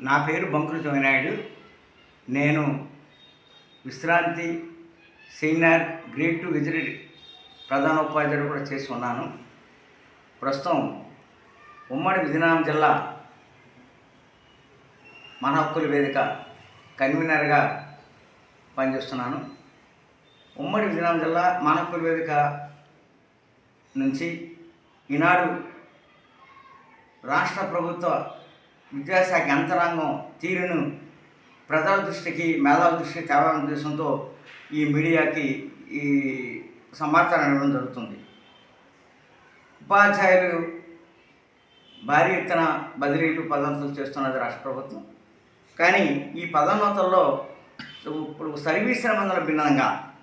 నా పేరు బంకురు వినాయుడు నేను విశ్రాంతి సీనియర్ గ్రేడ్ టూ విజిటెడ్ ప్రధాన ఉపాధ్యాయుడు కూడా చేసి ఉన్నాను. ప్రస్తుతం ఉమ్మడి విజయనగరం జిల్లా మన హక్కుల వేదిక కన్వీనర్గా పనిచేస్తున్నాను. ఉమ్మడి విజయనగరం జిల్లా మన హక్కుల వేదిక నుంచి ఈనాడు రాష్ట్ర ప్రభుత్వ విద్యాశాఖ యంత్రాంగం తీరును ప్రజల దృష్టికి మేధావుల దృష్టికి తేవాలనే ఉద్దేశంతో ఈ మీడియాకి ఈ సమాచారం ఇవ్వడం జరుగుతుంది. ఉపాధ్యాయులు భారీ ఎత్తున బదిలీలు పదోన్నతులు చేస్తున్నది రాష్ట్ర ప్రభుత్వం. కానీ ఈ పదోన్నతుల్లో ఇప్పుడు సర్వీస్ నిబంధనలు భిన్నంగా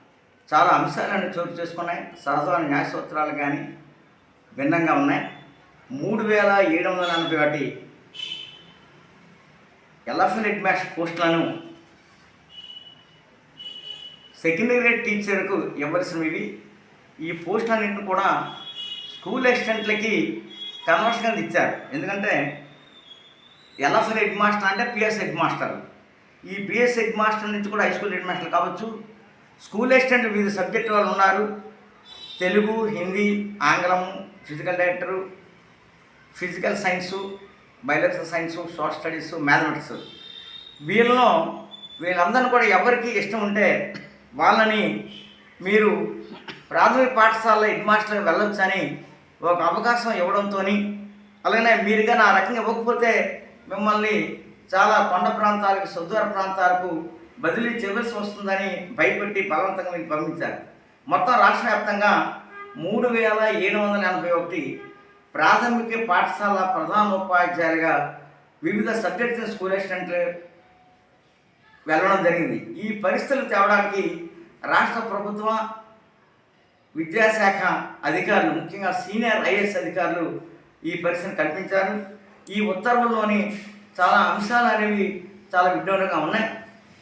చాలా అంశాలను చోటు చేసుకున్నాయి. సహజమైన న్యాయ సూత్రాలు కానీ భిన్నంగా ఉన్నాయి. మూడు వేల ఏడు వందల నలభై ఒకటి ఎల్ఎఫ్ఎల్ హెడ్ పోస్టులను సెకండరీ గ్రేడ్ టీచర్కు ఇవ్వాల్సినవి. ఈ పోస్టులన్నింటిని కూడా స్కూల్ అసిస్టెంట్లకి కన్వర్షన్ కింద ఇచ్చారు. ఎందుకంటే ఎల్ఎఫ్ఎల్ హెడ్ మాస్టర్ అంటే పిఎస్ హెడ్ మాస్టర్. ఈ పిఎస్ హెడ్ మాస్టర్ నుంచి కూడా హై స్కూల్ హెడ్ మాస్టర్ కావచ్చు. స్కూల్ అసిస్టెంట్ వివిధ సబ్జెక్ట్ వాళ్ళు ఉన్నారు. తెలుగు హిందీ ఆంగ్లం physical director physical science biology science social studies mathematics వీళ్ళలో వీళ్ళందరిని కూడా ఎవరికి ఇష్టం ఉంటే వాళ్ళని మీరు ప్రాథమిక పాఠశాలలో హెడ్ మాస్టర్గా వెళ్ళొచ్చని ఒక అవకాశం ఇవ్వడంతో అలాగే మీరుగా నా రకంగా ఇవ్వకపోతే మిమ్మల్ని చాలా కొండ ప్రాంతాలకు సుదూర ప్రాంతాలకు బదిలీ చేయవలసి వస్తుందని భయపెట్టి బలవంతంగా మీకు పంపించారు. మొత్తం రాష్ట్ర వ్యాప్తంగా మూడు వేల ఏడు వందల ఎనభై ఒకటి ప్రాథమిక పాఠశాల ప్రధాన ఉపాధ్యాయులుగా వివిధ సబ్జెక్ట్స్ స్కూల్ అసిస్టెంట్లు వెళ్ళడం జరిగింది. ఈ పరిస్థితులు తేవడానికి రాష్ట్ర ప్రభుత్వ విద్యాశాఖ అధికారులు ముఖ్యంగా సీనియర్ ఐఏఎస్ అధికారులు ఈ పరిస్థితిని కల్పించారు. ఈ ఉత్తర్వుల్లోని చాలా అంశాలు అనేవి చాలా విడ్డూరంగా ఉన్నాయి.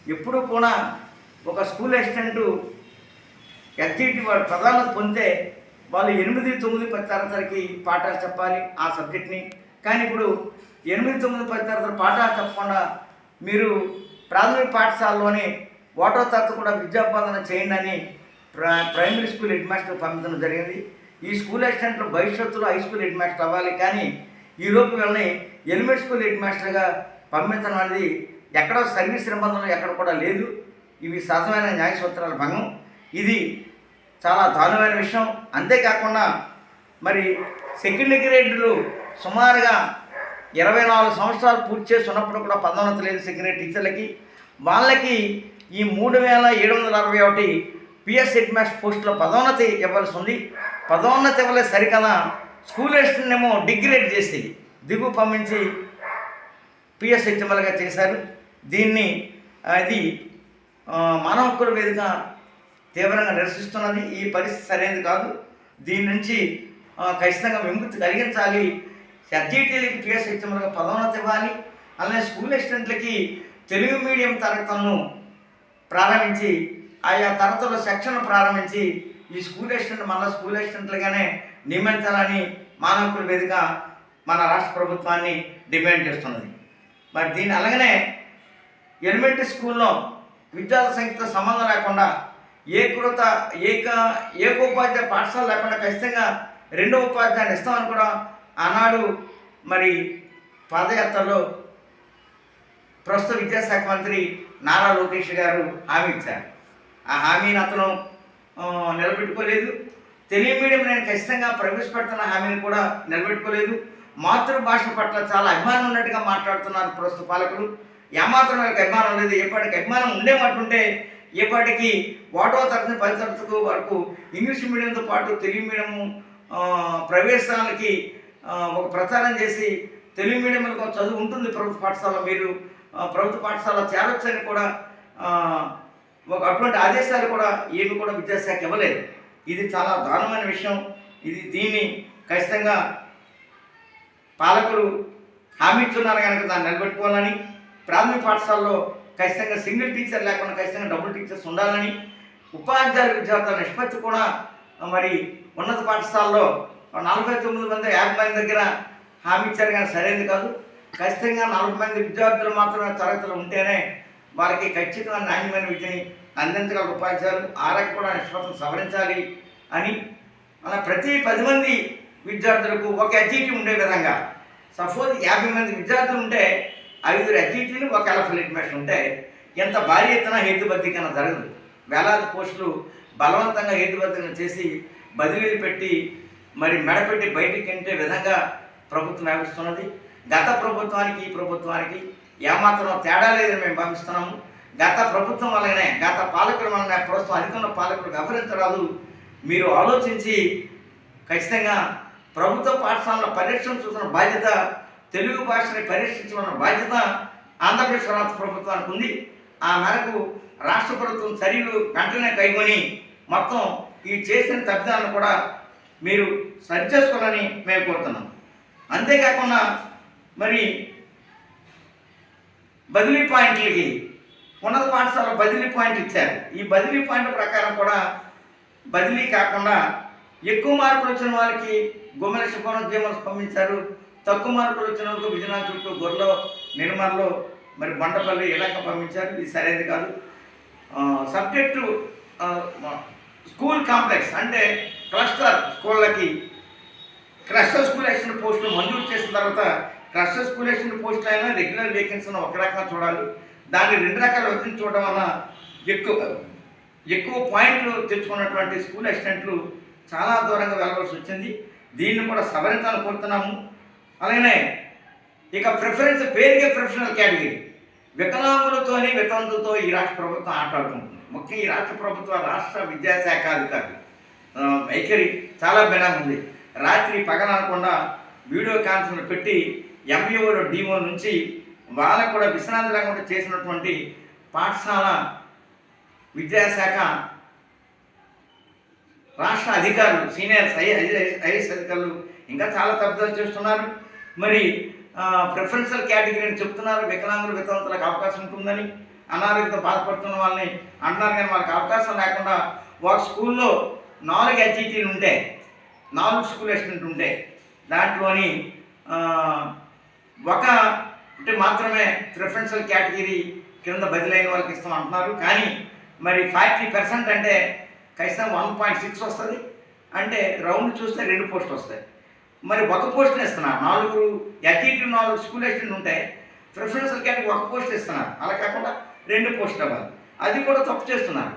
ఎప్పుడు కూడా ఒక స్కూల్ అసిస్టెంటు ఎస్జిటి వాడు ప్రధానత పొందితే వాళ్ళు ఎనిమిది తొమ్మిది పది తరగతికి పాఠాలు చెప్పాలి ఆ సబ్జెక్ట్ని. కానీ ఇప్పుడు ఎనిమిది తొమ్మిది పది తరగతి పాఠాలు చెప్పకుండా మీరు ప్రాథమిక పాఠశాలలోనే ఒకటో తరగతి కూడా విద్యాబోధన చేయండి అని ప్ర ప్రైమరీ స్కూల్ హెడ్ మాస్టర్ పంపించడం జరిగింది. ఈ స్కూల్ అసిస్టెంట్లు భవిష్యత్తులో హై స్కూల్ హెడ్ మాస్టర్ అవ్వాలి. కానీ ఈ లోపు వీళ్ళని ఎలిమెంట్ స్కూల్ హెడ్ మాస్టర్గా పంపించడం అనేది ఎక్కడో సర్వీస్ నిబంధనలు ఎక్కడ కూడా లేదు. ఇవి సహజమైన న్యాయ సూత్రాల భంగం. ఇది చాలా దారుణమైన విషయం. అంతేకాకుండా మరి సెకండ్ గ్రేడ్లు సుమారుగా ఇరవై నాలుగు సంవత్సరాలు పూర్తి చేస్తున్నప్పుడు కూడా పదోన్నత లేదు సెకండ్ గ్రేడ్ టీచర్లకి వాళ్ళకి ఈ మూడు వేల ఏడు వందల అరవై ఒకటి పిఎస్ హెడ్ మాస్టర్ పోస్టులో పదోన్నతి ఇవ్వాల్సి ఉంది. పదోన్నతి ఇవ్వలేదు సరికదా స్కూల్ ఏమో డిగ్రేడ్ చేసి దిగు పంపించి పిఎస్ హెచ్ఎంఎల్గా చేశారు. దీన్ని అది మానవ హక్కుల వేదిక తీవ్రంగా నిరసిస్తున్నది. ఈ పరిస్థితి సరైనది కాదు. దీని నుంచి ఖచ్చితంగా విముక్తి కలిగించాలి. ఎస్జిటీలకి పిఎస్ హెచ్ఎంఎల్గా పదోన్నతి ఇవ్వాలి. అలానే స్కూల్ అసిస్టెంట్లకి తెలుగు మీడియం తరగతులను ప్రారంభించి ఆయా తరగతుల శిక్షణ ప్రారంభించి ఈ స్కూల్ అసిస్టెంట్ మళ్ళీ స్కూల్ అసిస్టెంట్లుగానే నియమించాలని మానవకుల వేదిక మన రాష్ట్ర ప్రభుత్వాన్ని డిమాండ్ చేస్తున్నది. మరి దీని అలాగనే ఎలిమెంటరీ స్కూల్లో విద్యార్థుల సంఖ్యతో సంబంధం లేకుండా ఏకృత ఏక ఏకోపాధ్యాయ పాఠశాల లేకుండా ఖచ్చితంగా రెండో ఉపాధ్యాయుని ఇస్తామని కూడా ఆనాడు మరి పాదయాత్రలో ప్రస్తుత విద్యాశాఖ మంత్రి నారా లోకేష్ గారు హామీ ఇచ్చారు. ఆ హామీని అతను నిలబెట్టుకోలేదు. తెలుగు మీడియం నేను ఖచ్చితంగా ప్రవేశపెడుతున్న హామీని కూడా నిలబెట్టుకోలేదు. మాతృభాష పట్ల చాలా అభిమానం ఉన్నట్టుగా మాట్లాడుతున్నారు ప్రస్తుత పాలకులు. ఏమాత్రం వాళ్ళకి అభిమానం లేదు. ఎప్పటికి అభిమానం ఉండేమంటుంటే ఇప్పటికీ ఒకటో తరగతి పది తరగతి వరకు ఇంగ్లీష్ మీడియంతో పాటు తెలుగు మీడియము ప్రవేశాలకి ఒక ప్రచారం చేసి తెలుగు మీడియంలో చదువు ఉంటుంది ప్రభుత్వ పాఠశాల మీరు ప్రభుత్వ పాఠశాల చేరొచ్చని కూడా ఒక అటువంటి ఆదేశాలు కూడా ఏమి కూడా విద్యాశాఖ ఇవ్వలేదు. ఇది చాలా దారుణమైన విషయం. ఇది దీన్ని ఖచ్చితంగా పాలకులు హామీ ఇస్తున్నారు కనుక దాన్ని నిలబెట్టుకోవాలని ప్రాథమిక పాఠశాలలో ఖచ్చితంగా సింగిల్ టీచర్ లేకుండా ఖచ్చితంగా డబుల్ టీచర్స్ ఉండాలని ఉపాధ్యాయులు విద్యార్థుల నిష్పత్తి కూడా మరి ఉన్నత పాఠశాలలో నలభై తొమ్మిది మంది యాభై మంది దగ్గర హామీ ఇచ్చారు కానీ సరైనది కాదు. ఖచ్చితంగా నలభై మంది విద్యార్థులు మాత్రమే తరగతులు ఉంటేనే వారికి ఖచ్చితంగా నాణ్యమైన విద్యని అందించగల ఉపాధ్యాయులు ఆరోగ్య కూడా నిష్పత్తిని సవరించాలి అని. మన ప్రతి పది మంది విద్యార్థులకు ఒక ఎడ్జిటీ ఉండే విధంగా సపోజ్ యాభై మంది విద్యార్థులు ఉంటే ఐదుగురు ఎడ్జిటీలు ఒక ఎలఫలిట్ ఉంటే ఎంత భారీ ఎత్తున హేతుబద్ధీకరణ జరగదు. వేలాది పోస్టులు బలవంతంగా హేతుబద్ధీకరణ చేసి బదిలీలు పెట్టి మరి మెడపెట్టి బయటికి ఎంటే విధంగా ప్రభుత్వం వ్యవహరిస్తున్నది. గత ప్రభుత్వానికి ఈ ప్రభుత్వానికి ఏమాత్రం తేడా లేదని మేము భావిస్తున్నాము. గత ప్రభుత్వం వల్లనే గత పాలకుల వలన ప్రస్తుతం అధికంలో పాలకులు గమనించరాదు మీరు ఆలోచించి ఖచ్చితంగా ప్రభుత్వ పాఠశాలల పరిరక్షణ చూసిన బాధ్యత తెలుగు భాషని పరిరక్షించమన్న బాధ్యత ఆంధ్రప్రదేశ్ రాష్ట్ర ప్రభుత్వానికి ఉంది. ఆ మేరకు రాష్ట్ర ప్రభుత్వం చర్యలు వెంటనే కైగొని మొత్తం ఈ చేసిన తప్పిదాలను కూడా మీరు సరిచేసుకోవాలని మేము కోరుతున్నాం. అంతేకాకుండా మరి బదిలీ పాయింట్లకి ఉన్నత పాఠశాల బదిలీ పాయింట్ ఇచ్చారు. ఈ బదిలీ పాయింట్ ప్రకారం కూడా బదిలీ కాకుండా ఎక్కువ మార్కులు వచ్చిన వాళ్ళకి గుమ్మల శుభ్రం జీవనం పంపించారు తక్కువ మార్కులు వచ్చిన వరకు విజయనగరం చుట్టూ గొర్రెలో నిర్మల్లో మరి బండపల్లి ఇలాక పంపించారు. ఇది సరైనది కాదు. సబ్జెక్టు స్కూల్ కాంప్లెక్స్ అంటే క్లస్టర్ స్కూళ్ళకి క్లస్టర్ స్కూల్ వేసిన పోస్టులు మంజూరు చేసిన తర్వాత క్లస్టర్ స్కూల్ వేసిన పోస్టులు అయినా రెగ్యులర్ వేకెన్సీని ఒక రకంగా చూడాలి. దాన్ని రెండు రకాల విధంగా చూడడం వల్ల ఎక్కువ ఎక్కువ పాయింట్లు తెచ్చుకున్నటువంటి స్కూల్ అసిస్టెంట్లు చాలా దూరంగా వెళ్ళవలసి వచ్చింది. దీన్ని కూడా సవరించాలని కోరుతున్నాము. అలాగనే ఇక ప్రిఫరెన్స్ పేరుకే ప్రొఫెషనల్ కేటగిరీ వికలాంగులతోని వితంతులతో ఈ రాష్ట్ర ప్రభుత్వం ఆటాడుకుంటుంది ముఖ్యంగా ఈ రాష్ట్ర ప్రభుత్వ రాష్ట్ర విద్యాశాఖ అధికారులు వైఖరి చాలా భిన్నంగా ఉంది రాత్రి పగలనకుండా వీడియో కాన్ఫరెన్స్ పెట్టి ఎంఈఓలు డిఓ నుంచి వాళ్ళకు కూడా విశ్రాంతి లేకుండా చేసినటువంటి పాఠశాల విద్యాశాఖ రాష్ట్ర అధికారులు సీనియర్ ఐఎస్ అధికారులు ఇంకా చాలా తప్పుదలు చేస్తున్నారు మరి ప్రిఫరెన్షియల్ కేటగిరీ అని చెప్తున్నారు. వికలాంగులు వితంతులకు అవకాశం ఉంటుందని అనారోగ్యంతో బాధపడుతున్న వాళ్ళని అంటున్నారు. కానీ వాళ్ళకి అవకాశం లేకుండా ఒక స్కూల్లో నాలుగు హెచ్ఈటీలు ఉంటే నాలుగు స్కూల్ ఎస్టెంట్ ఉంటే దాంట్లోని ఒక మాత్రమే ప్రిఫరెన్షియల్ కేటగిరీ కింద బదిలైన వాళ్ళకి ఇస్తాం అంటున్నారు. కానీ మరి ఫార్టీ పర్సెంట్ అంటే ఖచ్చితంగా వన్ పాయింట్ సిక్స్ వస్తుంది. అంటే రౌండ్ చూస్తే రెండు పోస్టులు వస్తాయి. మరి ఒక పోస్ట్ ఇస్తున్నారు. నాలుగు ఎస్టీటీ నాలుగు స్కూల్ అసిస్టెంట్ ఉంటాయి. ప్రిఫరెన్షియల్ కేటగిరీ ఒక పోస్ట్ ఇస్తున్నారు. అలా కాకుండా రెండు పోస్ట్ అవ్వాలి అది కూడా తప్పు చేస్తున్నారు.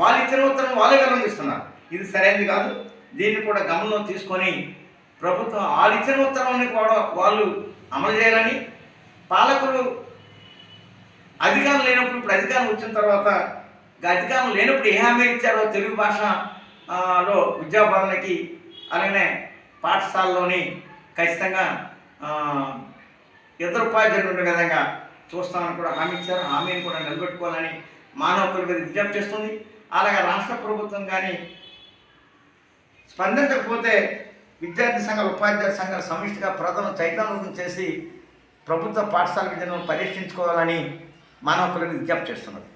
వాళ్ళు ఇచ్చిన ఉత్తరం వాళ్ళే విలంబిస్తున్నారు ఇది సరైనది కాదు. దీన్ని కూడా గమనంలో తీసుకొని ప్రభుత్వం వాళ్ళు ఇచ్చిన ఉత్తరాన్ని కూడా వాళ్ళు అమలు చేయాలని పాలకులు అధికారం లేనప్పుడు ఇప్పుడు అధికారం వచ్చిన తర్వాత అధికారం లేనప్పుడు ఏ హామీ ఇచ్చారో తెలుగు భాష లో విద్యా బోధనకి అలాగే పాఠశాలలోని ఖచ్చితంగా ఇతర ఉపాధ్యాయులు ఉండే విధంగా చూస్తామని కూడా హామీ ఇచ్చారు. హామీని కూడా నిలబెట్టుకోవాలని మానవ హక్కుల మీద విజ్ఞప్తి చేస్తుంది. అలాగే రాష్ట్ర ప్రభుత్వం కానీ స్పందించకపోతే విద్యార్థి సంఘాలు ఉపాధ్యాయ సంఘాలు సమిష్టిగా ప్రజలను చైతన్యవంతం చేసి ప్రభుత్వ పాఠశాల విద్యను పరీక్షించుకోవాలని మానవ హక్కుల విజ్ఞప్తి చేస్తున్నది.